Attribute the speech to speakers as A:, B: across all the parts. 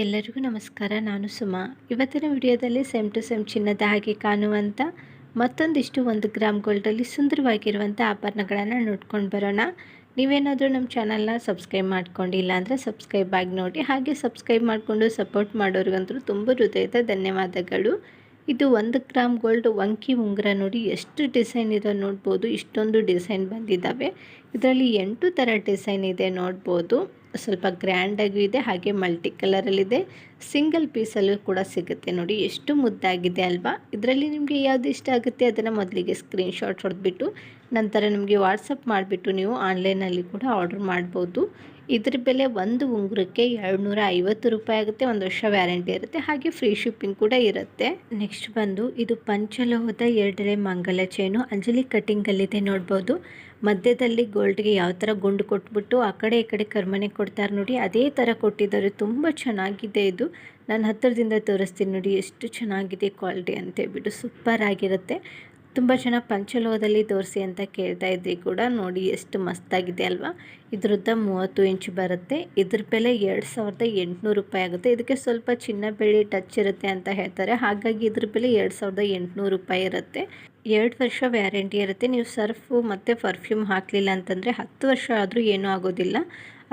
A: ಎಲ್ಲರಿಗೂ ನಮಸ್ಕಾರ, ನಾನು ಸುಮಾ. ಇವತ್ತಿನ ವಿಡಿಯೋದಲ್ಲಿ ಸೆಮ್ ಟು ಸೆಮ್ ಚಿನ್ನದ ಹಾಗೆ ಕಾಣುವಂಥ ಮತ್ತೊಂದಿಷ್ಟು ಒಂದು ಗ್ರಾಮ್ ಗೋಲ್ಡಲ್ಲಿ ಸುಂದರವಾಗಿರುವಂಥ ಆಭರಣಗಳನ್ನು ನೋಡ್ಕೊಂಡು ಬರೋಣ. ನೀವೇನಾದರೂ ನಮ್ಮ ಚಾನಲ್ನ ಸಬ್ಸ್ಕ್ರೈಬ್ ಮಾಡ್ಕೊಂಡಿಲ್ಲ ಅಂದರೆ ಸಬ್ಸ್ಕ್ರೈಬ್ ಆಗಿ ನೋಡಿ. ಹಾಗೆ ಸಬ್ಸ್ಕ್ರೈಬ್ ಮಾಡಿಕೊಂಡು ಸಪೋರ್ಟ್ ಮಾಡೋರಿಗಂತೂ ತುಂಬ ಹೃದಯದ ಧನ್ಯವಾದಗಳು. ಇದು ಒಂದು ಗ್ರಾಮ್ ಗೋಲ್ಡ್ ವಂಕಿ ಉಂಗುರ ನೋಡಿ ಎಷ್ಟು ಡಿಸೈನ್ ಇದೆ ನೋಡ್ಬೋದು. ಇಷ್ಟೊಂದು ಡಿಸೈನ್ ಬಂದಿದ್ದಾವೆ. ಇದರಲ್ಲಿ ಎಂಟು ಥರ ಡಿಸೈನ್ ಇದೆ ನೋಡ್ಬೋದು. ಸ್ವಲ್ಪ ಗ್ರ್ಯಾಂಡಾಗೂ ಇದೆ, ಹಾಗೆ ಮಲ್ಟಿ ಕಲರಲ್ಲಿದೆ ಸಿಂಗಲ್ ಪೀಸಲ್ಲೂ ಕೂಡ ಸಿಗುತ್ತೆ ನೋಡಿ, ಎಷ್ಟು ಮುದ್ದಾಗಿದೆ ಅಲ್ವಾ? ಇದರಲ್ಲಿ ನಿಮಗೆ ಯಾವುದು ಇಷ್ಟ ಆಗುತ್ತೆ ಅದನ್ನು ಮೊದಲಿಗೆ ಸ್ಕ್ರೀನ್ಶಾಟ್ ಹೊಡೆದ್ಬಿಟ್ಟು, ನಂತರ ನಿಮಗೆ ವಾಟ್ಸಪ್ ಮಾಡಿಬಿಟ್ಟು ನೀವು ಆನ್ಲೈನಲ್ಲಿ ಕೂಡ ಆರ್ಡ್ರ್ ಮಾಡ್ಬೋದು. ಇದ್ರ ಬೆಲೆ ಒಂದು ಉಂಗುರಕ್ಕೆ ಎರಡುನೂರ ಐವತ್ತು ರೂಪಾಯಿ ಆಗುತ್ತೆ, ಒಂದು ವರ್ಷ ವ್ಯಾರಂಟಿ ಇರುತ್ತೆ, ಹಾಗೆ ಫ್ರೀ ಶಿಪ್ಪಿಂಗ್ ಕೂಡ ಇರುತ್ತೆ. ನೆಕ್ಸ್ಟ್ ಬಂದು ಇದು ಪಂಚಲೋಹದ ಎರಡನೇ ಮಂಗಲ ಚೈನು, ಅಂಜಲಿ ಕಟ್ಟಿಂಗಲ್ಲಿದೆ ನೋಡ್ಬೋದು. ಮಧ್ಯದಲ್ಲಿ ಗೋಲ್ಡ್ಗೆ ಯಾವ ಥರ ಗುಂಡು ಕೊಟ್ಬಿಟ್ಟು ಆ ಕಡೆ ಈ ಕಡೆ ಕರ್ಮನೆ ಕೊಡ್ತಾರೆ ನೋಡಿ, ಅದೇ ಥರ ಕೊಟ್ಟಿದ್ದಾರೆ. ತುಂಬ ಚೆನ್ನಾಗಿದೆ ಇದು. ನಾನು ಹತ್ತಿರದಿಂದ ತೋರಿಸ್ತೀನಿ ನೋಡಿ, ಎಷ್ಟು ಚೆನ್ನಾಗಿದೆ ಕ್ವಾಲಿಟಿ ಅಂತ ಹೇಳ್ಬಿಟ್ಟು ಸೂಪರ್ ಆಗಿರುತ್ತೆ. ತುಂಬ ಚೆನ್ನಾಗಿ ಪಂಚಲೋಹದಲ್ಲಿ ತೋರಿಸಿ ಅಂತ ಕೇಳ್ತಾ ಇದ್ರಿ ಕೂಡ, ನೋಡಿ ಎಷ್ಟು ಮಸ್ತಾಗಿದೆ ಅಲ್ವಾ. ಇದ್ರದ್ದ ಮೂವತ್ತು ಇಂಚ್ ಬರುತ್ತೆ. ಇದ್ರ ಬೆಲೆ ಎರಡು ಸಾವಿರದ ಎಂಟುನೂರು ರೂಪಾಯಿ ಆಗುತ್ತೆ. ಇದಕ್ಕೆ ಸ್ವಲ್ಪ ಚಿನ್ನ ಬೆಳ್ಳಿ ಟಚ್ ಇರುತ್ತೆ ಅಂತ ಹೇಳ್ತಾರೆ. ಹಾಗಾಗಿ ಇದ್ರ ಬೆಲೆ ಎರಡು ಸಾವಿರದ ಎಂಟುನೂರು ರೂಪಾಯಿ ಇರುತ್ತೆ. ಎರಡು ವರ್ಷ ವ್ಯಾರಂಟಿ ಇರುತ್ತೆ. ನೀವು ಸರ್ಫು ಮತ್ತು ಪರ್ಫ್ಯೂಮ್ ಹಾಕಲಿಲ್ಲ ಅಂತಂದರೆ ಹತ್ತು ವರ್ಷ ಆದರೂ ಏನೂ ಆಗೋದಿಲ್ಲ.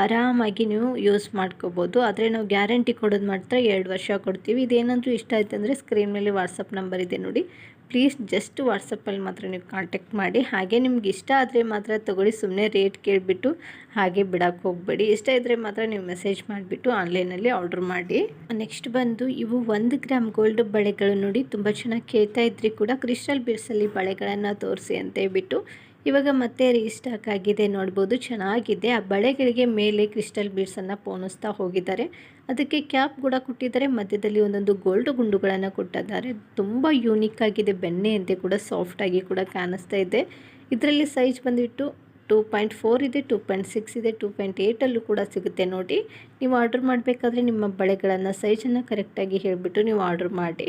A: ಆರಾಮಾಗಿ ನೀವು ಯೂಸ್ ಮಾಡ್ಕೋಬೋದು. ಆದರೆ ನಾವು ಗ್ಯಾರಂಟಿ ಕೊಡೋದು ಮಾತ್ರ ಎರಡು ವರ್ಷ ಕೊಡ್ತೀವಿ. ಇದೇನಾದರೂ ಇಷ್ಟ ಆಯ್ತು ಅಂದರೆ ಸ್ಕ್ರೀನ್ ಮೇಲೆ ವಾಟ್ಸಪ್ ನಂಬರ್ ಇದೆ ನೋಡಿ. ಪ್ಲೀಸ್ ಜಸ್ಟ್ ವಾಟ್ಸಪ್ಪಲ್ಲಿ ಮಾತ್ರ ನೀವು ಕಾಂಟ್ಯಾಕ್ಟ್ ಮಾಡಿ. ಹಾಗೆ ನಿಮ್ಗೆ ಇಷ್ಟ ಆದರೆ ಮಾತ್ರ ತೊಗೊಳ್ಳಿ. ಸುಮ್ಮನೆ ರೇಟ್ ಕೇಳಿಬಿಟ್ಟು ಹಾಗೆ ಬಿಡೋಕ್ಕೆ ಹೋಗಬೇಡಿ. ಇಷ್ಟ ಇದ್ದರೆ ಮಾತ್ರ ನೀವು ಮೆಸೇಜ್ ಮಾಡಿಬಿಟ್ಟು ಆನ್ಲೈನಲ್ಲಿ ಆರ್ಡ್ರ್ ಮಾಡಿ. ನೆಕ್ಸ್ಟ್ ಬಂದು ಇವು ಒಂದು ಗ್ರಾಮ್ ಗೋಲ್ಡ್ ಬಳೆಗಳು ನೋಡಿ. ತುಂಬ ಚೆನ್ನಾಗಿ ಕೇಳ್ತಾ ಇದ್ರಿ ಕೂಡ. ಕ್ರಿಸ್ಟಲ್ ಬೀರ್ಸಲ್ಲಿ ಬಳೆಗಳನ್ನು ತೋರಿಸಿ ಅಂತ ಹೇಳ್ಬಿಟ್ಟು. ಇವಾಗ ಮತ್ತೆ ರೀಸ್ಟಾಕ್ ಆಗಿದೆ, ನೋಡ್ಬೋದು. ಚೆನ್ನಾಗಿದೆ. ಆ ಬಳೆಗಳಿಗೆ ಮೇಲೆ ಕ್ರಿಸ್ಟಲ್ ಬೀಡ್ಸನ್ನು ಪೋಣಿಸ್ತಾ ಹೋಗಿದ್ದಾರೆ. ಅದಕ್ಕೆ ಕ್ಯಾಪ್ ಕೂಡ ಕೊಟ್ಟಿದ್ದಾರೆ. ಮಧ್ಯದಲ್ಲಿ ಒಂದೊಂದು ಗೋಲ್ಡ್ ಗುಂಡುಗಳನ್ನು ಕೊಟ್ಟಿದ್ದಾರೆ. ತುಂಬ ಯೂನಿಕ್ ಆಗಿದೆ. ಬೆಣ್ಣೆಯಂತೆ ಕೂಡ ಸಾಫ್ಟಾಗಿ ಕೂಡ ಕಾಣಿಸ್ತಾ ಇದೆ. ಇದರಲ್ಲಿ ಸೈಜ್ ಬಂದುಬಿಟ್ಟು ಟೂ ಪಾಯಿಂಟ್ ಫೋರ್ ಇದೆ ಟೂ ಪಾಯಿಂಟ್ ಸಿಕ್ಸ್ ಇದೆ ಟೂ ಪಾಯಿಂಟ್ ಏಯ್ಟಲ್ಲೂ ಕೂಡ ಸಿಗುತ್ತೆ ನೋಡಿ. ನೀವು ಆರ್ಡ್ರ್ ಮಾಡಬೇಕಾದ್ರೆ ನಿಮ್ಮ ಬಳೆಗಳನ್ನು ಸೈಜನ್ನು ಕರೆಕ್ಟಾಗಿ ಹೇಳಿಬಿಟ್ಟು ನೀವು ಆರ್ಡ್ರ್ ಮಾಡಿ.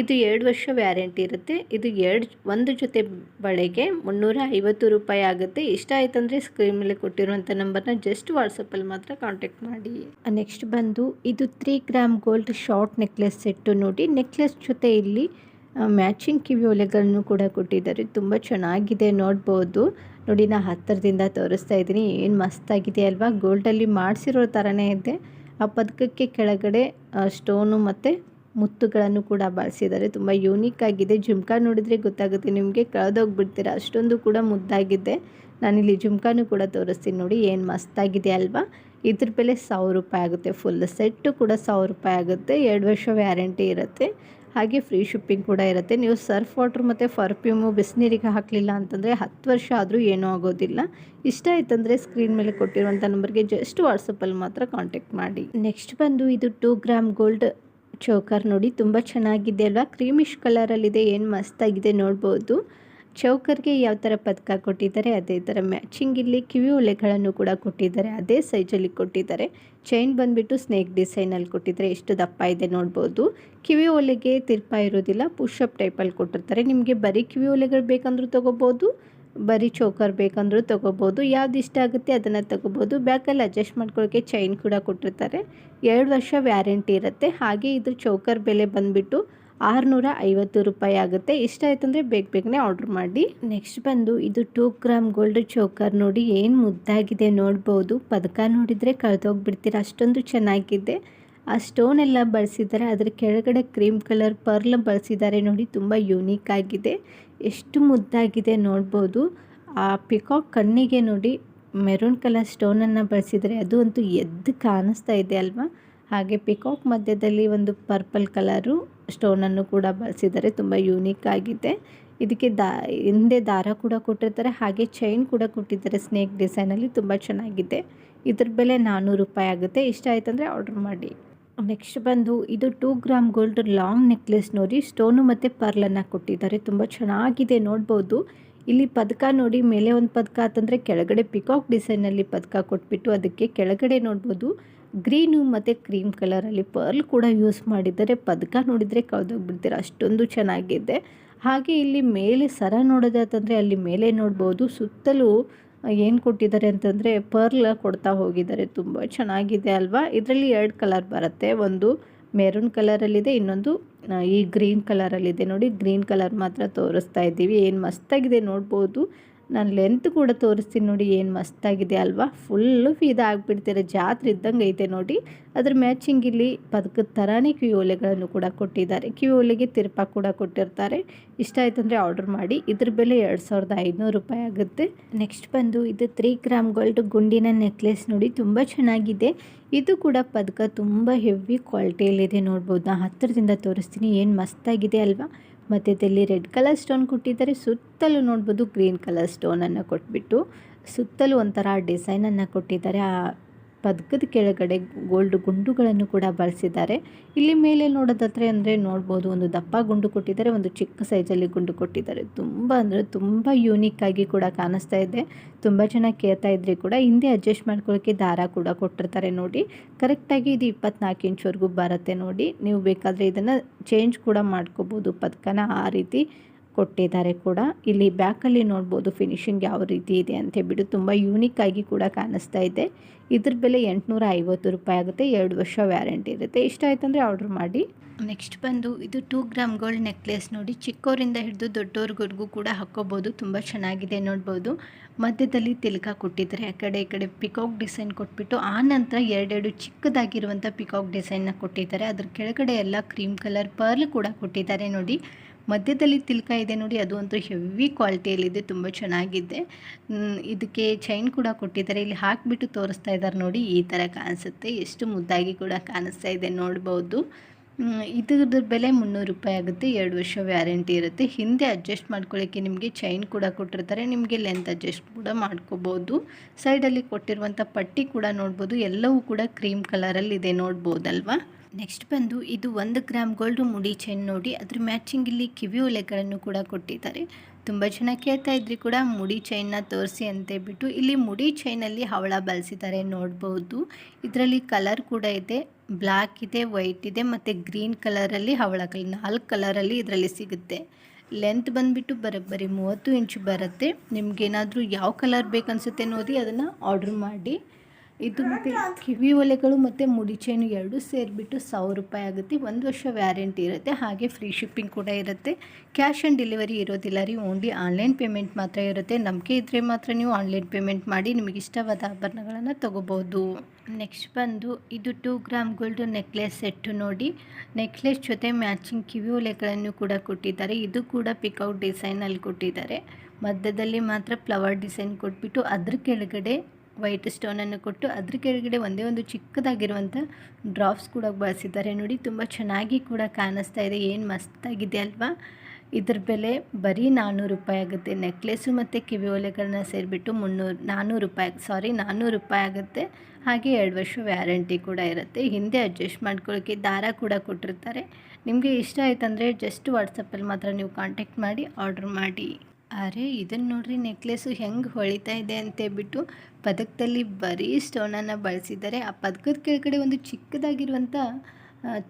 A: ಇದು ಎರಡು ವರ್ಷ ವ್ಯಾರಂಟಿ ಇರುತ್ತೆ. ಇದು ಎರಡು, ಒಂದು ಜೊತೆ ಬಳೆಗೆ ಮುನ್ನೂರ ಐವತ್ತು ರೂಪಾಯಿ ಆಗುತ್ತೆ. ಇಷ್ಟ ಆಯ್ತಂದರೆ ಸ್ಕ್ರೀನ್ ಮೇಲೆ ಕೊಟ್ಟಿರುವಂಥ ನಂಬರ್ನ ಜಸ್ಟ್ ವಾಟ್ಸಪ್ಪಲ್ಲಿ ಮಾತ್ರ ಕಾಂಟ್ಯಾಕ್ಟ್ ಮಾಡಿ. ನೆಕ್ಸ್ಟ್ ಬಂದು ಇದು three gram gold short necklace set ನೋಡಿ. ನೆಕ್ಲೆಸ್ ಜೊತೆ ಇಲ್ಲಿ ಮ್ಯಾಚಿಂಗ್ ಕಿವಿ ಒಲೆಗಳನ್ನು ಕೂಡ ಕೊಟ್ಟಿದ್ದಾರೆ. ತುಂಬ ಚೆನ್ನಾಗಿದೆ ನೋಡ್ಬೋದು. ನೋಡಿ, ನಾ ಹತ್ತಿರದಿಂದ ತೋರಿಸ್ತಾ ಇದ್ದೀನಿ. ಏನು ಮಸ್ತಾಗಿದೆ ಅಲ್ವಾ? ಗೋಲ್ಡಲ್ಲಿ ಮಾಡಿಸಿರೋ ಥರನೇ ಇದೆ. ಆ ಪದಕಕ್ಕೆ ಕೆಳಗಡೆ ಸ್ಟೋನು ಮತ್ತು ಮುತ್ತುಗಳನ್ನು ಕೂಡ ಬಳಸಿದ್ದಾರೆ. ತುಂಬ ಯೂನಿಕ್ ಆಗಿದೆ. ಜುಮ್ಕಾ ನೋಡಿದರೆ ಗೊತ್ತಾಗುತ್ತೆ ನಿಮಗೆ, ಕಳೆದೋಗ್ಬಿಡ್ತೀರ? ಅಷ್ಟೊಂದು ಕೂಡ ಮುದ್ದಾಗಿದೆ. ನಾನಿಲ್ಲಿ ಜುಮ್ಕಾನು ಕೂಡ ತೋರಿಸ್ತೀನಿ ನೋಡಿ, ಏನು ಮಸ್ತಾಗಿದೆ ಅಲ್ವಾ? ಇದ್ರ ಬೆಲೆ ಸಾವಿರ ರೂಪಾಯಿ ಆಗುತ್ತೆ. ಫುಲ್ ಸೆಟ್ಟು ಕೂಡ ಸಾವಿರ ರೂಪಾಯಿ ಆಗುತ್ತೆ. ಎರಡು ವರ್ಷ ವ್ಯಾರಂಟಿ ಇರುತ್ತೆ. ಹಾಗೆ ಫ್ರೀ ಶಿಪ್ಪಿಂಗ್ ಕೂಡ ಇರುತ್ತೆ. ನೀವು ಸರ್ಫ್ ವಾಟ್ರ್ ಮತ್ತು ಫರ್ಫ್ಯೂಮು ಬಿಸಿನೀರಿಗೆ ಹಾಕಲಿಲ್ಲ ಅಂತಂದರೆ ಹತ್ತು ವರ್ಷ ಆದರೂ ಏನೂ ಆಗೋದಿಲ್ಲ. ಇಷ್ಟ ಆಯ್ತಂದರೆ ಸ್ಕ್ರೀನ್ ಮೇಲೆ ಕೊಟ್ಟಿರುವಂಥ ನಂಬರ್ಗೆ ಜಸ್ಟ್ ವಾಟ್ಸಪ್ಪಲ್ಲಿ ಮಾತ್ರ ಕಾಂಟ್ಯಾಕ್ಟ್ ಮಾಡಿ. ನೆಕ್ಸ್ಟ್ ಬಂದು ಇದು ಟೂ ಗ್ರಾಮ್ ಗೋಲ್ಡ್ ಚೋಕರ್ ನೋಡಿ, ತುಂಬ ಚೆನ್ನಾಗಿದೆ ಅಲ್ವಾ? ಕ್ರೀಮಿಶ್ ಕಲರಲ್ಲಿದೆ ಏನು ಮಸ್ತಾಗಿದೆ ನೋಡ್ಬೋದು. ಚೌಕರ್ಗೆ ಯಾವ ಥರ ಪದಕ ಕೊಟ್ಟಿದ್ದಾರೆ, ಅದೇ ಥರ ಮ್ಯಾಚಿಂಗ್ ಇಲ್ಲಿ ಕಿವಿ ಒಲೆಗಳನ್ನು ಕೂಡ ಕೊಟ್ಟಿದ್ದಾರೆ, ಅದೇ ಸೈಜಲ್ಲಿ ಕೊಟ್ಟಿದ್ದಾರೆ. ಚೈನ್ ಬಂದುಬಿಟ್ಟು ಸ್ನೇಕ್ ಡಿಸೈನಲ್ಲಿ ಕೊಟ್ಟಿದ್ದಾರೆ, ಎಷ್ಟು ದಪ್ಪ ಇದೆ ನೋಡ್ಬೋದು. ಕಿವಿ ಒಲೆಗೆ ತಿರ್ಪ ಇರೋದಿಲ್ಲ ಪುಷಪ್ ಟೈಪಲ್ಲಿ ಕೊಟ್ಟಿರ್ತಾರೆ. ನಿಮಗೆ ಬರೀ ಕಿವಿ ಒಲೆಗಳು ಬೇಕಂದರೂ ತೊಗೋಬೋದು, ಬರೀ ಚೌಕರ್ ಬೇಕಂದರೂ ತೊಗೋಬೋದು. ಯಾವ್ದು ಇಷ್ಟ ಆಗುತ್ತೆ ಅದನ್ನು ತೊಗೋಬೋದು. ಬ್ಯಾಕಲ್ಲಿ ಅಡ್ಜಸ್ಟ್ ಮಾಡ್ಕೊಳ್ಳೋಕ್ಕೆ ಚೈನ್ ಕೂಡ ಕೊಟ್ಟಿರ್ತಾರೆ. ಎರಡು ವರ್ಷ ವ್ಯಾರಂಟಿ ಇರುತ್ತೆ. ಹಾಗೆ ಇದ್ರ ಚೌಕರ್ ಬೆಲೆ ಬಂದುಬಿಟ್ಟು ಆರುನೂರ ಐವತ್ತು ರೂಪಾಯಿ ಆಗುತ್ತೆ. ಇಷ್ಟ ಅಂದರೆ ಬೇಗ ಬೇಗನೆ ಆರ್ಡ್ರ್ ಮಾಡಿ. ನೆಕ್ಸ್ಟ್ ಬಂದು ಇದು ಟೂ ಗ್ರಾಮ್ ಗೋಲ್ಡ್ ಚೋಕರ್ ನೋಡಿ ಏನು ಮುದ್ದಾಗಿದೆ ನೋಡ್ಬೋದು. ಪದಕ ನೋಡಿದರೆ ಕಳೆದೋಗ್ಬಿಡ್ತೀರ. ಅಷ್ಟೊಂದು ಚೆನ್ನಾಗಿದೆ. ಆ ಸ್ಟೋನ್ ಎಲ್ಲ ಬಳಸಿದ್ದಾರೆ ಅದರ ಕೆಳಗಡೆ ಕ್ರೀಮ್ ಕಲರ್ ಪರ್ಲ್ ಬಳಸಿದ್ದಾರೆ ನೋಡಿ ತುಂಬ ಯೂನಿಕ್ ಆಗಿದೆ. ಎಷ್ಟು ಮುದ್ದಾಗಿದೆ ನೋಡ್ಬೋದು. ಆ ಪಿಕಾಕ್ ಕಣ್ಣಿಗೆ ನೋಡಿ ಮೆರೂನ್ ಕಲರ್ ಸ್ಟೋನನ್ನು ಬಳಸಿದರೆ. ಅದು ಅಂತೂ ಎದ್ದು ಕಾಣಿಸ್ತಾ ಇದೆ ಅಲ್ವಾ? ಹಾಗೆ ಪಿಕಾಕ್ ಮಧ್ಯದಲ್ಲಿ ಒಂದು ಪರ್ಪಲ್ ಕಲರು ಸ್ಟೋನನ್ನು ಕೂಡ ಬಳಸಿದ್ದಾರೆ. ತುಂಬ ಯೂನಿಕ್ ಆಗಿದೆ. ಇದಕ್ಕೆ ದಾ, ಹಿಂದೆ ದಾರ ಕೂಡ ಕೊಟ್ಟಿರ್ತಾರೆ, ಹಾಗೆ ಚೈನ್ ಕೂಡ ಕೊಟ್ಟಿದ್ದಾರೆ ಸ್ನೇಕ್ ಡಿಸೈನಲ್ಲಿ, ತುಂಬ ಚೆನ್ನಾಗಿದೆ. ಇದ್ರ ಬೆಲೆ ನಾನ್ನೂರು ರೂಪಾಯಿ ಆಗುತ್ತೆ. ಇಷ್ಟ ಆಯ್ತಂದರೆ ಆರ್ಡ್ರ್ ಮಾಡಿ. ನೆಕ್ಸ್ಟ್ ಬಂದು, ಇದು two gram gold long necklace ನೋಡಿ. ಸ್ಟೋನು ಮತ್ತು ಪರ್ಲನ್ನು ಕೊಟ್ಟಿದ್ದಾರೆ. ತುಂಬ ಚೆನ್ನಾಗಿದೆ, ನೋಡ್ಬೋದು. ಇಲ್ಲಿ ಪದಕ ನೋಡಿ, ಮೇಲೆ ಒಂದು ಪದಕ ಅಂತಂದರೆ ಕೆಳಗಡೆ ಪಿಕಾಕ್ ಡಿಸೈನಲ್ಲಿ ಪದಕ ಕೊಟ್ಬಿಟ್ಟು ಅದಕ್ಕೆ ಕೆಳಗಡೆ ನೋಡ್ಬೋದು. ಗ್ರೀನು ಮತ್ತು ಕ್ರೀಮ್ ಕಲರಲ್ಲಿ ಪರ್ಲ್ ಕೂಡ ಯೂಸ್ ಮಾಡಿದ್ದಾರೆ ಪದಕ ನೋಡಿದರೆ ಕಳೆದೋಗ್ಬಿಡ್ತೀರ. ಅಷ್ಟೊಂದು ಚೆನ್ನಾಗಿದೆ. ಹಾಗೆ ಇಲ್ಲಿ ಮೇಲೆ ಸರ ನೋಡೋದಾತಂದರೆ ಅಲ್ಲಿ ಮೇಲೆ ನೋಡ್ಬೋದು. ಸುತ್ತಲೂ ಏನು ಕೊಟ್ಟಿದ್ದಾರೆ ಅಂತಂದರೆ ಪರ್ಲ್ ಕೊಡ್ತಾ ಹೋಗಿದ್ದಾರೆ. ತುಂಬ ಚೆನ್ನಾಗಿದೆ ಅಲ್ವಾ? ಇದರಲ್ಲಿ ಎರಡು ಕಲರ್ ಬರುತ್ತೆ. ಒಂದು ಮೆರೂನ್ ಕಲರಲ್ಲಿದೆ, ಇನ್ನೊಂದು ಈ ಗ್ರೀನ್ ಕಲರಲ್ಲಿದೆ. ನೋಡಿ, ಗ್ರೀನ್ ಕಲರ್ ಮಾತ್ರ ತೋರಿಸ್ತಾ ಇದ್ದೀವಿ. ಏನು ಮಸ್ತಾಗಿದೆ ನೋಡ್ಬೋದು. ನಾನು ಲೆಂತ್ ಕೂಡ ತೋರಿಸ್ತೀನಿ ನೋಡಿ, ಏನು ಮಸ್ತಾಗಿದೆ ಅಲ್ವಾ? ಫುಲ್ಲು ಫೀದ ಆಗಿಬಿಡ್ತೀರ ಜಾತ್ರೆ ಇದ್ದಂಗೆ ಐತೆ ನೋಡಿ. ಅದ್ರ ಮ್ಯಾಚಿಂಗ್ ಇಲ್ಲಿ ಪದಕದ ಥರನೇ ಕಿವಿ ಓಲೆಗಳನ್ನು ಕೂಡ ಕೊಟ್ಟಿದ್ದಾರೆ. ಕಿವಿ ಓಲೆಗೆ ತಿರುಪ ಕೂಡ ಕೊಟ್ಟಿರ್ತಾರೆ. ಇಷ್ಟ ಆಯ್ತು ಅಂದರೆ ಆರ್ಡರ್ ಮಾಡಿ. ಇದ್ರ ಬೆಲೆ ಎರಡು ಸಾವಿರದ ಐನೂರು ರೂಪಾಯಿ ಆಗುತ್ತೆ. ನೆಕ್ಸ್ಟ್ ಬಂದು ಇದು ತ್ರೀ ಗ್ರಾಮ್ ಗೋಲ್ಡ್ ಗುಂಡಿನ ನೆಕ್ಲೆಸ್ ನೋಡಿ, ತುಂಬ ಚೆನ್ನಾಗಿದೆ. ಇದು ಕೂಡ ಪದಕ ತುಂಬ ಹೆವಿ ಕ್ವಾಲಿಟಿಯಲ್ಲಿದೆ ನೋಡ್ಬೋದು? ನಾನು ಹತ್ತಿರದಿಂದ ತೋರಿಸ್ತೀನಿ, ಏನು ಮಸ್ತಾಗಿದೆ ಅಲ್ವಾ? ಮಧ್ಯದಲ್ಲಿ ರೆಡ್ ಕಲರ್ ಸ್ಟೋನ್ ಕೊಟ್ಟಿದ್ದಾರೆ. ಸುತ್ತಲೂ ನೋಡ್ಬೋದು ಗ್ರೀನ್ ಕಲರ್ ಸ್ಟೋನನ್ನು ಕೊಟ್ಬಿಟ್ಟು ಸುತ್ತಲೂ ಒಂಥರ ಡಿಸೈನನ್ನು ಕೊಟ್ಟಿದ್ದಾರೆ. ಆ ಪದಕದ ಕೆಳಗಡೆ ಗೋಲ್ಡ್ ಗುಂಡುಗಳನ್ನು ಕೂಡ ಬಳಸಿದ್ದಾರೆ. ಇಲ್ಲಿ ಮೇಲೆ ನೋಡೋದಾದ್ರೆ ಅಂದರೆ ನೋಡ್ಬೋದು, ಒಂದು ದಪ್ಪ ಗುಂಡು ಕೊಟ್ಟಿದ್ದಾರೆ, ಒಂದು ಚಿಕ್ಕ ಸೈಜಲ್ಲಿ ಗುಂಡು ಕೊಟ್ಟಿದ್ದಾರೆ. ತುಂಬ ಅಂದರೆ ತುಂಬ ಯೂನಿಕ್ ಆಗಿ ಕೂಡ ಕಾಣಿಸ್ತಾ ಇದೆ. ತುಂಬ ಚೆನ್ನಾಗಿ ಕೇಳ್ತಾ ಇದ್ರೆ ಕೂಡ ಹಿಂದೆ ಅಡ್ಜಸ್ಟ್ ಮಾಡ್ಕೊಳ್ಳೋಕ್ಕೆ ದಾರ ಕೂಡ ಕೊಟ್ಟಿರ್ತಾರೆ ನೋಡಿ. ಕರೆಕ್ಟಾಗಿ ಇದು ಇಪ್ಪತ್ನಾಲ್ಕು ಇಂಚ್ವರೆಗೂ ಬರುತ್ತೆ ನೋಡಿ. ನೀವು ಬೇಕಾದರೆ ಇದನ್ನು ಚೇಂಜ್ ಕೂಡ ಮಾಡ್ಕೋಬೋದು ಪದಕನ ಆ ರೀತಿ. ಕೊಟ್ಟಿದ್ದಾರೆ ಕೂಡ. ಇಲ್ಲಿ ಬ್ಯಾಕಲ್ಲಿ ನೋಡ್ಬೋದು ಫಿನಿಶಿಂಗ್ ಯಾವ ರೀತಿ ಇದೆ ಅಂತ ಹೇಳ್ಬಿಟ್ಟು ತುಂಬ ಯೂನಿಕ್ ಆಗಿ ಕೂಡ ಕಾಣಿಸ್ತಾ ಇದೆ. ಇದ್ರ ಬೆಲೆ ಎಂಟುನೂರ ಐವತ್ತು ರೂಪಾಯಿ ಆಗುತ್ತೆ. ಎರಡು ವರ್ಷ ವ್ಯಾರಂಟಿ ಇರುತ್ತೆ. ಇಷ್ಟ ಆಯ್ತಂದರೆ ಆರ್ಡ್ರ್ ಮಾಡಿ. ನೆಕ್ಸ್ಟ್ ಬಂದು ಇದು ಟೂ ಗ್ರಾಮ್ ಗೋಲ್ಡ್ ನೆಕ್ಲೆಸ್ ನೋಡಿ. ಚಿಕ್ಕವರಿಂದ ಹಿಡಿದು ದೊಡ್ಡವ್ರಿಗೂ ಕೂಡ ಹಾಕ್ಕೋಬೋದು ತುಂಬ ಚೆನ್ನಾಗಿದೆ ನೋಡ್ಬೋದು. ಮಧ್ಯದಲ್ಲಿ ತಿಲಕ ಕೊಟ್ಟಿದ್ದಾರೆ. ಆ ಕಡೆ ಈ ಕಡೆ ಪಿಕಾಕ್ ಡಿಸೈನ್ ಕೊಟ್ಬಿಟ್ಟು ಆ ನಂತರ ಎರಡೆರಡು ಚಿಕ್ಕದಾಗಿರುವಂಥ ಪಿಕಾಕ್ ಡಿಸೈನ್ನ ಕೊಟ್ಟಿದ್ದಾರೆ. ಅದ್ರ ಕೆಳಗಡೆ ಎಲ್ಲ ಕ್ರೀಮ್ ಕಲರ್ ಪರ್ಲ್ ಕೂಡ ಕೊಟ್ಟಿದ್ದಾರೆ ನೋಡಿ. ಮಧ್ಯದಲ್ಲಿ ತಿಲ್ಕ ಇದೆ ನೋಡಿ, ಅದು ಅಂತೂ ಹೆವಿ ಕ್ವಾಲಿಟಿಯಲ್ಲಿದೆ ತುಂಬ ಚೆನ್ನಾಗಿದೆ. ಇದಕ್ಕೆ ಚೈನ್ ಕೂಡ ಕೊಟ್ಟಿದ್ದಾರೆ. ಇಲ್ಲಿ ಹಾಕಿಬಿಟ್ಟು ತೋರಿಸ್ತಾ ಇದ್ದಾರೆ ನೋಡಿ, ಈ ಥರ ಕಾಣಿಸುತ್ತೆ. ಎಷ್ಟು ಮುದ್ದಾಗಿ ಕೂಡ ಕಾಣಿಸ್ತಾ ಇದೆ ನೋಡ್ಬೋದು. ಇದ್ರ ಬೆಲೆ ಮುನ್ನೂರು ರೂಪಾಯಿ ಆಗುತ್ತೆ. ಎರಡು ವರ್ಷ ವ್ಯಾರಂಟಿ ಇರುತ್ತೆ. ಹಿಂದೆ ಅಡ್ಜಸ್ಟ್ ಮಾಡ್ಕೊಳ್ಳೋಕ್ಕೆ ನಿಮಗೆ ಚೈನ್ ಕೂಡ ಕೊಟ್ಟಿರ್ತಾರೆ. ನಿಮಗೆ ಲೆಂತ್ ಅಡ್ಜಸ್ಟ್ ಕೂಡ ಮಾಡ್ಕೋಬೋದು. ಸೈಡಲ್ಲಿ ಕೊಟ್ಟಿರುವಂಥ ಪಟ್ಟಿ ಕೂಡ ನೋಡ್ಬೋದು. ಎಲ್ಲವೂ ಕೂಡ ಕ್ರೀಮ್ ಕಲರಲ್ಲಿ ಇದೆ ನೋಡ್ಬೋದಲ್ವಾ? ನೆಕ್ಸ್ಟ್ ಬಂದು ಇದು ಒಂದು ಗ್ರಾಮ್ ಗೋಲ್ಡ್ ಮುಡಿ ಚೈನ್ ನೋಡಿ, ಅದ್ರ ಮ್ಯಾಚಿಂಗ್ ಇಲ್ಲಿ ಕಿವಿ ಒಲೆಗಳನ್ನು ಕೂಡ ಕೊಟ್ಟಿದ್ದಾರೆ. ತುಂಬ ಜನ ಕೇಳ್ತಾ ಇದ್ರಿ ಕೂಡ, ಮುಡಿ ಚೈನ್ನ ತೋರಿಸಿ ಅಂತ ಹೇಳ್ಬಿಟ್ಟು, ಇಲ್ಲಿ ಮುಡಿ ಚೈನಲ್ಲಿ ಹವಳ ಬಳಸಿದ್ದಾರೆ ನೋಡ್ಬೋದು. ಇದರಲ್ಲಿ ಕಲರ್ ಕೂಡ ಇದೆ ಬ್ಲ್ಯಾಕ್ ಇದೆ ವೈಟ್ ಇದೆ, ಮತ್ತು ಗ್ರೀನ್ ಕಲರಲ್ಲಿ ಹವಳಗಳು, ನಾಲ್ಕು ಕಲರಲ್ಲಿ ಇದರಲ್ಲಿ ಸಿಗುತ್ತೆ. ಲೆಂತ್ ಬಂದುಬಿಟ್ಟು ಬರೋಬ್ಬರಿ ಮೂವತ್ತು ಇಂಚು ಬರುತ್ತೆ. ನಿಮಗೇನಾದರೂ ಯಾವ ಕಲರ್ ಬೇಕನ್ಸುತ್ತೆ ನೋಡಿ, ಅದನ್ನು ಆರ್ಡ್ರ್ ಮಾಡಿ. ಇದು ಮತ್ತು ಕಿವಿ ಒಲೆಗಳು ಮತ್ತು ಮುಡಿ ಚೈನು ಎರಡು ಸೇರಿಬಿಟ್ಟು ಸಾವಿರ ರೂಪಾಯಿ ಆಗುತ್ತೆ. ಒಂದು ವರ್ಷ ವ್ಯಾರಂಟಿ ಇರುತ್ತೆ. ಹಾಗೆ ಫ್ರೀ ಶಿಪ್ಪಿಂಗ್ ಕೂಡ ಇರುತ್ತೆ. ಕ್ಯಾಶ್ ಆನ್ ಡೆಲಿವರಿ ಇರೋದಿಲ್ಲ ರೀ. ಓನ್ಲಿ ಆನ್ಲೈನ್ ಪೇಮೆಂಟ್ ಮಾತ್ರ ಇರುತ್ತೆ. ನಂಬಿಕೆ ಇದ್ದರೆ ಮಾತ್ರ ನೀವು ಆನ್ಲೈನ್ ಪೇಮೆಂಟ್ ಮಾಡಿ ನಿಮಗೆ ಇಷ್ಟವಾದ ಆಭರಣಗಳನ್ನು ತೊಗೋಬೋದು. ನೆಕ್ಸ್ಟ್ ಬಂದು ಇದು two gram gold necklace set ನೋಡಿ. ನೆಕ್ಲೆಸ್ ಜೊತೆ ಮ್ಯಾಚಿಂಗ್ ಕಿವಿ ಒಲೆಗಳನ್ನು ಕೂಡ ಕೊಟ್ಟಿದ್ದಾರೆ. ಇದು ಕೂಡ ಪಿಕೌಟ್ ಡಿಸೈನಲ್ಲಿ ಕೊಟ್ಟಿದ್ದಾರೆ. ಮಧ್ಯದಲ್ಲಿ ಮಾತ್ರ ಫ್ಲವರ್ ಡಿಸೈನ್ ಕೊಟ್ಬಿಟ್ಟು ಅದ್ರ ಕೆಳಗಡೆ ವೈಟ್ ಸ್ಟೋನನ್ನು ಕೊಟ್ಟು ಅದ್ರ ಕೆಳಗಡೆ ಒಂದೇ ಒಂದು ಚಿಕ್ಕದಾಗಿರುವಂಥ ಡ್ರಾಪ್ಸ್ ಕೂಡ ಬಳಸಿದ್ದಾರೆ. ನೋಡಿ, ತುಂಬ ಚೆನ್ನಾಗಿ ಕೂಡ ಕಾಣಿಸ್ತಾ ಇದೆ. ಏನು ಮಸ್ತಾಗಿದೆ ಅಲ್ವಾ? ಇದ್ರ ಬೆಲೆ ಬರೀ ನಾನ್ನೂರು ರೂಪಾಯಿ ಆಗುತ್ತೆ. ನೆಕ್ಲೆಸ್ಸು ಮತ್ತು ಕಿವಿ ಒಲೆಗಳನ್ನ ಸೇರಿಬಿಟ್ಟು ಮುನ್ನೂರು ನಾನ್ನೂರು ರೂಪಾಯಿ, ಸಾರಿ ನಾನ್ನೂರು ರೂಪಾಯಿ ಆಗುತ್ತೆ. ಹಾಗೆ ಎರಡು ವರ್ಷ ವ್ಯಾರಂಟಿ ಕೂಡ ಇರುತ್ತೆ. ಹಿಂದೆ ಅಡ್ಜಸ್ಟ್ ಮಾಡ್ಕೊಳ್ಳೋಕ್ಕೆ ದಾರ ಕೂಡ ಕೊಟ್ಟಿರ್ತಾರೆ. ನಿಮಗೆ ಇಷ್ಟ ಆಯ್ತಂದರೆ ಜಸ್ಟ್ ವಾಟ್ಸಪ್ಪಲ್ಲಿ ಮಾತ್ರ ನೀವು ಕಾಂಟ್ಯಾಕ್ಟ್ ಮಾಡಿ, ಆರ್ಡ್ರ್ ಮಾಡಿ. ಅರೆ ಇದನ್ನು ನೋಡ್ರಿ ನೆಕ್ಲೆಸ್ಸು ಹೆಂಗೆ ಹೊಳಿತಾ ಇದೆ ಅಂತೇಳ್ಬಿಟ್ಟು ಪದಕದಲ್ಲಿ ಬರೀ ಸ್ಟೋನನ್ನು ಬಳಸಿದ್ದಾರೆ. ಆ ಪದಕದ ಕೆಳಗಡೆ ಒಂದು ಚಿಕ್ಕದಾಗಿರುವಂಥ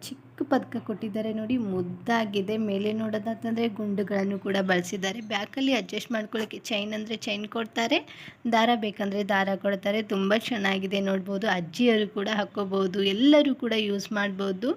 A: ಚಿಕ್ಕ ಪದಕ ಕೊಟ್ಟಿದ್ದಾರೆ ನೋಡಿ, ಮುದ್ದಾಗಿದೆ. ಮೇಲೆ ನೋಡೋದಂತಂದರೆ ಗುಂಡುಗಳನ್ನು ಕೂಡ ಬಳಸಿದ್ದಾರೆ. ಬ್ಯಾಕಲ್ಲಿ ಅಡ್ಜಸ್ಟ್ ಮಾಡ್ಕೊಳ್ಳೋಕ್ಕೆ ಚೈನ್ ಅಂದರೆ ಚೈನ್ ಕೊಡ್ತಾರೆ. ದಾರ ಬೇಕಂದರೆ ದಾರ ಕೊಡ್ತಾರೆ. ತುಂಬ ಚೆನ್ನಾಗಿದೆ ನೋಡ್ಬೋದು. ಅಜ್ಜಿಯರು ಕೂಡ ಹಾಕ್ಕೋಬೋದು. ಎಲ್ಲರೂ ಕೂಡ ಯೂಸ್ ಮಾಡ್ಬೋದು.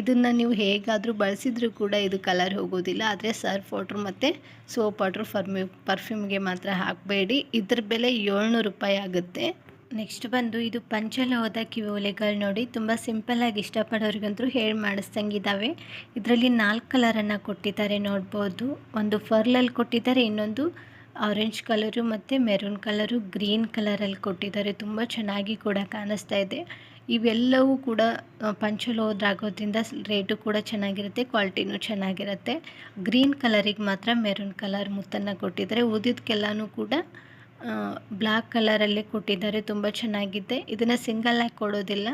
A: ಇದನ್ನು ನೀವು ಹೇಗಾದರೂ ಬಳಸಿದ್ರೂ ಕೂಡ ಇದು ಕಲರ್ ಹೋಗೋದಿಲ್ಲ. ಆದರೆ ಸರ್ಫ್ ವಾಟ್ರ್ ಮತ್ತು ಸೋಪ್ ವಾಟ್ರ್ ಫರ್ಮ್ಯೂ ಪರ್ಫ್ಯೂಮ್ಗೆ ಮಾತ್ರ ಹಾಕಬೇಡಿ. ಇದ್ರ ಬೆಲೆ ಏಳ್ನೂರು ರೂಪಾಯಿ ಆಗುತ್ತೆ. ನೆಕ್ಸ್ಟ್ ಬಂದು ಇದು ಪಂಚಲೋಹದ ಕಿವಿ ಒಲೆಗಳು ನೋಡಿ. ತುಂಬ ಸಿಂಪಲ್ಲಾಗಿ ಇಷ್ಟಪಡೋರಿಗಂತೂ ಹೇಳಿ ಮಾಡಿಸ್ದಂಗಿದ್ದಾವೆ ಇದರಲ್ಲಿ ನಾಲ್ಕು ಕಲರನ್ನು ಕೊಟ್ಟಿದ್ದಾರೆ ನೋಡ್ಬೋದು. ಒಂದು ಫರ್ಲಲ್ಲಿ ಕೊಟ್ಟಿದ್ದಾರೆ ಇನ್ನೊಂದು ಆರೆಂಜ್ ಕಲರು ಮತ್ತು ಮೆರೂನ್ ಕಲರು ಗ್ರೀನ್ ಕಲರಲ್ಲಿ ಕೊಟ್ಟಿದ್ದಾರೆ. ತುಂಬ ಚೆನ್ನಾಗಿ ಕೂಡ ಕಾಣಿಸ್ತಾ ಇದೆ. ಇವೆಲ್ಲವೂ ಕೂಡ ಆ, ಪಂಚಲೋಹದಾಗೋದ್ರಿಂದ ರೇಟು ಕೂಡ ಚೆನ್ನಾಗಿರುತ್ತೆ ಕ್ವಾಲಿಟಿನೂ ಚೆನ್ನಾಗಿರುತ್ತೆ. ಗ್ರೀನ್ ಕಲರಿಗೆ ಮಾತ್ರ ಮೆರೂನ್ ಕಲರ್ ಮುತ್ತನ್ನು ಕೊಟ್ಟಿದ್ದಾರೆ. ಉಳಿದಿದ್ದಕ್ಕೆಲ್ಲನೂ ಕೂಡ ಬ್ಲ್ಯಾಕ್ ಕಲರಲ್ಲಿ ಕೊಟ್ಟಿದ್ದಾರೆ, ತುಂಬ ಚೆನ್ನಾಗಿದೆ. ಇದನ್ನು ಸಿಂಗಲ್ ಆಗಿ ಕೊಡೋದಿಲ್ಲ.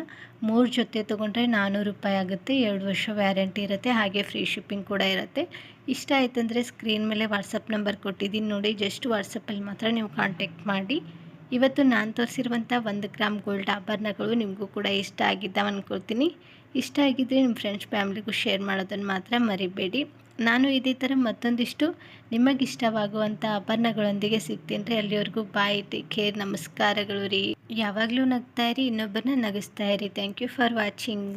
A: ಮೂರು ಜೊತೆ ತೊಗೊಂಡ್ರೆ ನಾನ್ನೂರು ರೂಪಾಯಿ ಆಗುತ್ತೆ. ಎರಡು ವರ್ಷ ವ್ಯಾರಂಟಿ ಇರುತ್ತೆ. ಹಾಗೆ ಫ್ರೀ ಶಿಪ್ಪಿಂಗ್ ಕೂಡ ಇರುತ್ತೆ. ಇಷ್ಟ ಆಯ್ತಂದರೆ ಸ್ಕ್ರೀನ್ ಮೇಲೆ ವಾಟ್ಸಪ್ ನಂಬರ್ ಕೊಟ್ಟಿದ್ದೀನಿ ನೋಡಿ. ಜಸ್ಟ್ ವಾಟ್ಸಪ್ಪಲ್ಲಿ ಮಾತ್ರ ನೀವು ಕಾಂಟ್ಯಾಕ್ಟ್ ಮಾಡಿ. ಇವತ್ತು ನಾನು ತೋರಿಸಿರುವಂಥ ಒಂದು ಗ್ರಾಮ್ ಗೋಲ್ಡ್ ಆಭರಣಗಳು ನಿಮಗೂ ಕೂಡ ಇಷ್ಟ ಆಗಿದ್ದಾವೆ ಅಂದ್ಕೊಳ್ತೀನಿ ಇಷ್ಟ ಆಗಿದ್ದರೆ ನಿಮ್ಮ ಫ್ರೆಂಡ್ಸ್, ಫ್ಯಾಮ್ಲಿಗೂ ಶೇರ್ ಮಾಡೋದನ್ನು ಮಾತ್ರ ಮರಿಬೇಡಿ. ನಾನು ಇದೇ ಥರ ಮತ್ತೊಂದಿಷ್ಟು ನಿಮಗಿಷ್ಟವಾಗುವಂಥ ಆಭರಣಗಳೊಂದಿಗೆ ಸಿಗ್ತೀನಿ ರೀ. ಅಲ್ಲಿವರೆಗೂ ಬಾಯ್ ಟೇಕ್ ಕೇರ್ ನಮಸ್ಕಾರಗಳು ರೀ. ಯಾವಾಗಲೂ ನಗ್ತಾ ಇರಿ, ಇನ್ನೊಬ್ಬರನ್ನ ನಗಿಸ್ತಾ ಇರಿ. Thank you for watching